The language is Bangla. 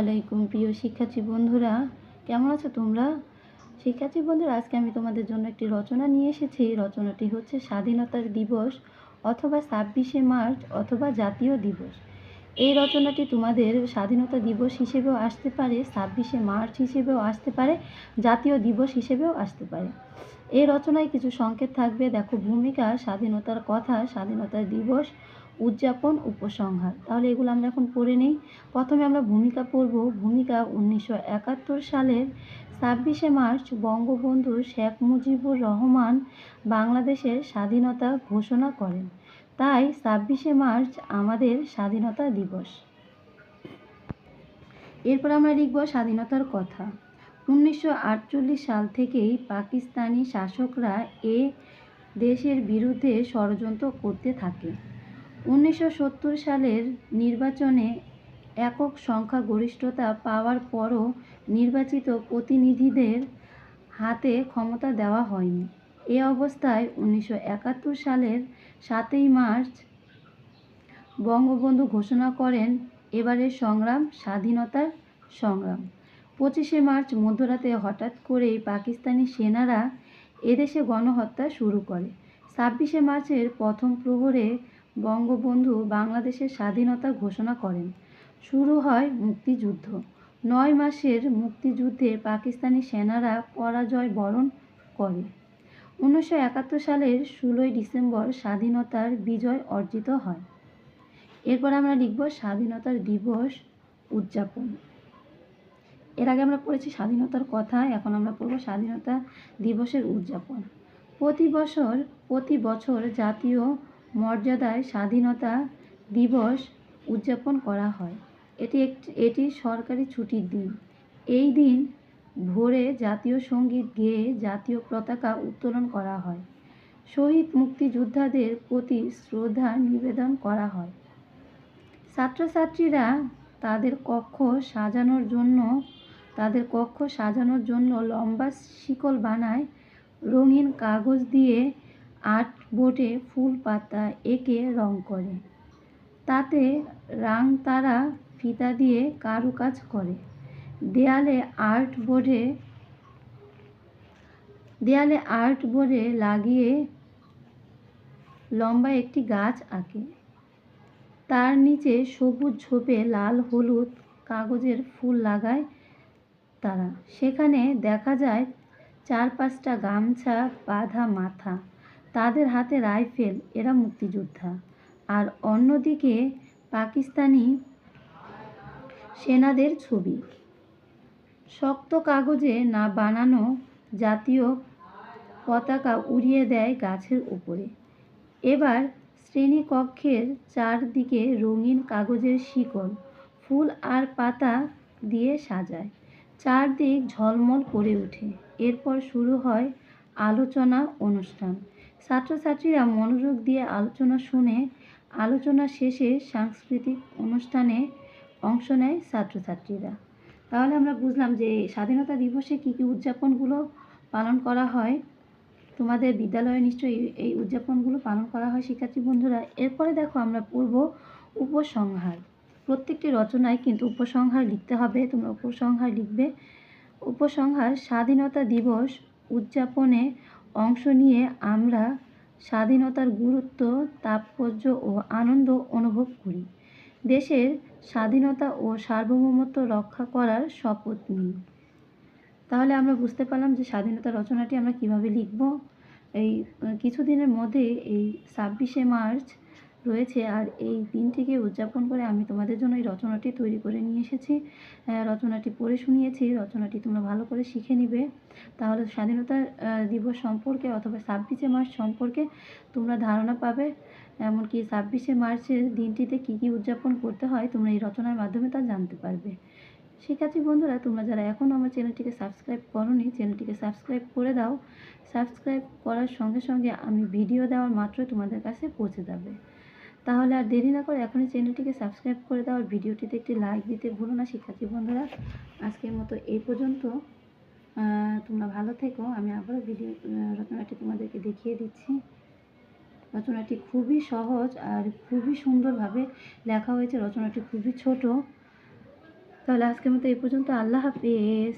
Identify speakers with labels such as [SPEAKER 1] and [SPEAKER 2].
[SPEAKER 1] আলাইকুম প্রিয় শিক্ষার্থী বন্ধুরা, কেমন আছো তোমরা? শিক্ষার্থী বন্ধুরা, আজকে আমি তোমাদের জন্য একটি রচনা নিয়ে এসেছি। রচনাটি হচ্ছে স্বাধীনতার দিবস অথবা ছাব্বিশে মার্চ অথবা জাতীয় দিবস। এই রচনাটি তোমাদের স্বাধীনতা দিবস হিসেবেও আসতে পারে, ছাব্বিশে মার্চ হিসেবেও আসতে পারে, জাতীয় দিবস হিসেবেও আসতে পারে। এই রচনায় কিছু সংকেত থাকবে। দেখো, ভূমিকা, স্বাধীনতার কথা, স্বাধীনতার দিবস উদযাপন, উপসংহার। তাহলে এগুলো আমরা এখন পড়ে নিই। প্রথমে আমরা ভূমিকা পড়ব। ভূমিকা উনিশশো একাত্তর সালের ছাব্বিশে মার্চ বঙ্গবন্ধু শেখ মুজিবুর রহমান বাংলাদেশের স্বাধীনতা ঘোষণা করেন। তাই ছাব্বিশে মার্চ আমাদের স্বাধীনতা দিবস। এরপর আমরা লিখব স্বাধীনতার কথা। উনিশশো আটচল্লিশ সাল থেকেই পাকিস্তানি শাসকরা এ দেশের বিরুদ্ধে ষড়যন্ত্র করতে থাকে। উনিশশো সত্তর সালের নির্বাচনে একক সংখ্যাগরিষ্ঠতা পাওয়ার পরও নির্বাচিত প্রতিনিধিদের হাতে ক্ষমতা দেওয়া হয়নি। এ অবস্থায় উনিশশো একাত্তর সালের সাতই মার্চ বঙ্গবন্ধু ঘোষণা করেন, এবারের সংগ্রাম স্বাধীনতার সংগ্রাম। পঁচিশে মার্চ মধ্যরাতে হঠাৎ করেই পাকিস্তানি সেনারা এদেশে গণহত্যা শুরু করে। ছাব্বিশে মার্চের প্রথম প্রহরে বঙ্গবন্ধু বাংলাদেশের স্বাধীনতা ঘোষণা করেন। শুরু হয় মুক্তিযুদ্ধ। নয় মাসের মুক্তিযুদ্ধে পাকিস্তানি সেনারা পরাজয় বরণ করে। উনিশশো একাত্তর সালের ষোলোই ডিসেম্বর স্বাধীনতার বিজয় অর্জিত হয়। এরপর আমরা লিখব স্বাধীনতার দিবস উদযাপন। এর আগে আমরা পড়েছি স্বাধীনতার কথা, এখন আমরা পড়ব স্বাধীনতা দিবসের উদযাপন। প্রতি বছর প্রতি বছর জাতীয় মর্যাদায় স্বাধীনতা দিবস উদযাপন করা হয়। এটি একটি, এটি সরকারি ছুটির দিন। এই দিন ভোরে জাতীয় সংগীত গেয়ে জাতীয় পতাকা উত্তোলন করা হয়। শহীদ মুক্তিযোদ্ধাদের প্রতি শ্রদ্ধা নিবেদন করা হয়। ছাত্রছাত্রীরা তাদের কক্ষ সাজানোর জন্য, তাদের কক্ষ সাজানোর জন্য লম্বা শিকল বানায়, রঙিন কাগজ দিয়ে আর্ট বোর্ডে ফুল পাতা এঁকে রং করে। তাতে রাং তারা ফিতা দিয়ে কারুকাজ করে। দেয়ালে আর্ট বোর্ডে, দেয়ালে আর্ট বোর্ডে লাগিয়ে লম্বা একটি গাছ আঁকে। তার নিচে সবুজ ঝোপে লাল হলুদ কাগজের ফুল লাগায় তারা। সেখানে দেখা যায় চার পাঁচটা গামছা, বাঁধা মাথা। তাদের হাতে রাইফেল, এরা মুক্তিযোদ্ধা। আর অন্যদিকে পাকিস্তানি সেনাদের ছবি। শক্ত কাগজে না বানানো জাতীয় পতাকা উড়িয়ে দেয় গাছের উপরে। এবার শ্রেণীকক্ষের চারদিকে রঙিন কাগজের শিকল, ফুল আর পাতা দিয়ে সাজায়। চারদিক ঝলমল করে ওঠে। এরপর শুরু হয় আলোচনা অনুষ্ঠান। ছাত্রছাত্রীরা মনোযোগ দিয়ে আলোচনা শুনে, আলোচনা শেষে সাংস্কৃতিক অনুষ্ঠানে অংশ নেয় ছাত্রছাত্রীরা। তাহলে আমরা বুঝলাম যে স্বাধীনতা দিবসে কী কী উদযাপনগুলো পালন করা হয়। তোমাদের বিদ্যালয়ে নিশ্চয়ই এই উদযাপনগুলো পালন করা হয়, শিক্ষার্থী বন্ধুরা। এরপরে দেখো আমরা পড়ব উপসংহার। প্রত্যেকটি রচনায় কিন্তু উপসংহার লিখতে হবে, তোমরা উপসংহার লিখবে। উপসংহার স্বাধীনতা দিবস উদযাপনে অংশ নিয়ে আমরা স্বাধীনতার গুরুত্ব, তাৎপর্য ও আনন্দ অনুভব করি। দেশের স্বাধীনতা ও সার্বভৌমত্ব রক্ষা করার শপথ নিই। তাহলে আমরা বুঝতে পারলাম যে স্বাধীনতা রচনাটি আমরা কীভাবে লিখব। এই, কিছুদিনের মধ্যে এই ছাব্বিশে মার্চ রয়েছে। আর এই দিনটিকে উদযাপন করে আমি তোমাদের জন্য এই রচনাটি তৈরি করে নিয়ে এসেছি। রচনাটি পড়ে শুনিয়েছি, রচনাটি তোমরা ভালো করে শিখে নিবে। তাহলে স্বাধীনতা দিবস সম্পর্কে অথবা ছাব্বিশে মার্চ সম্পর্কে তোমরা ধারণা পাবে। এমনকি ছাব্বিশে মার্চের দিনটিতে কী কী উদযাপন করতে হয় তোমরা এই রচনার মাধ্যমে তা জানতে পারবে। শিক্ষার্থী বন্ধুরা, তোমরা যারা এখনও আমার চ্যানেলটিকে সাবস্ক্রাইব করোনি, চ্যানেলটিকে সাবস্ক্রাইব করে দাও। সাবস্ক্রাইব করার সঙ্গে সঙ্গে আমি ভিডিও দেওয়ার মাত্র তোমাদের কাছে পৌঁছে যাবে। তাহলে আর দেরি না করে এখনই চ্যানেলটিকে সাবস্ক্রাইব করে দাও আর ভিডিওটিতে একটি লাইক দিতে ভুলো না, শিক্ষার্থী বন্ধুরা। আজকের মতো এই পর্যন্ত। তোমরা ভালো থেকো। আমি আবারও ভিডিও রচনাটি তোমাদেরকে দেখিয়ে দিচ্ছি। রচনাটি খুবই সহজ আর খুবই সুন্দরভাবে লেখা হয়েছে। রচনাটি খুবই ছোট। তাহলে আজকের মতো এই পর্যন্ত। আল্লাহ হাফিজ।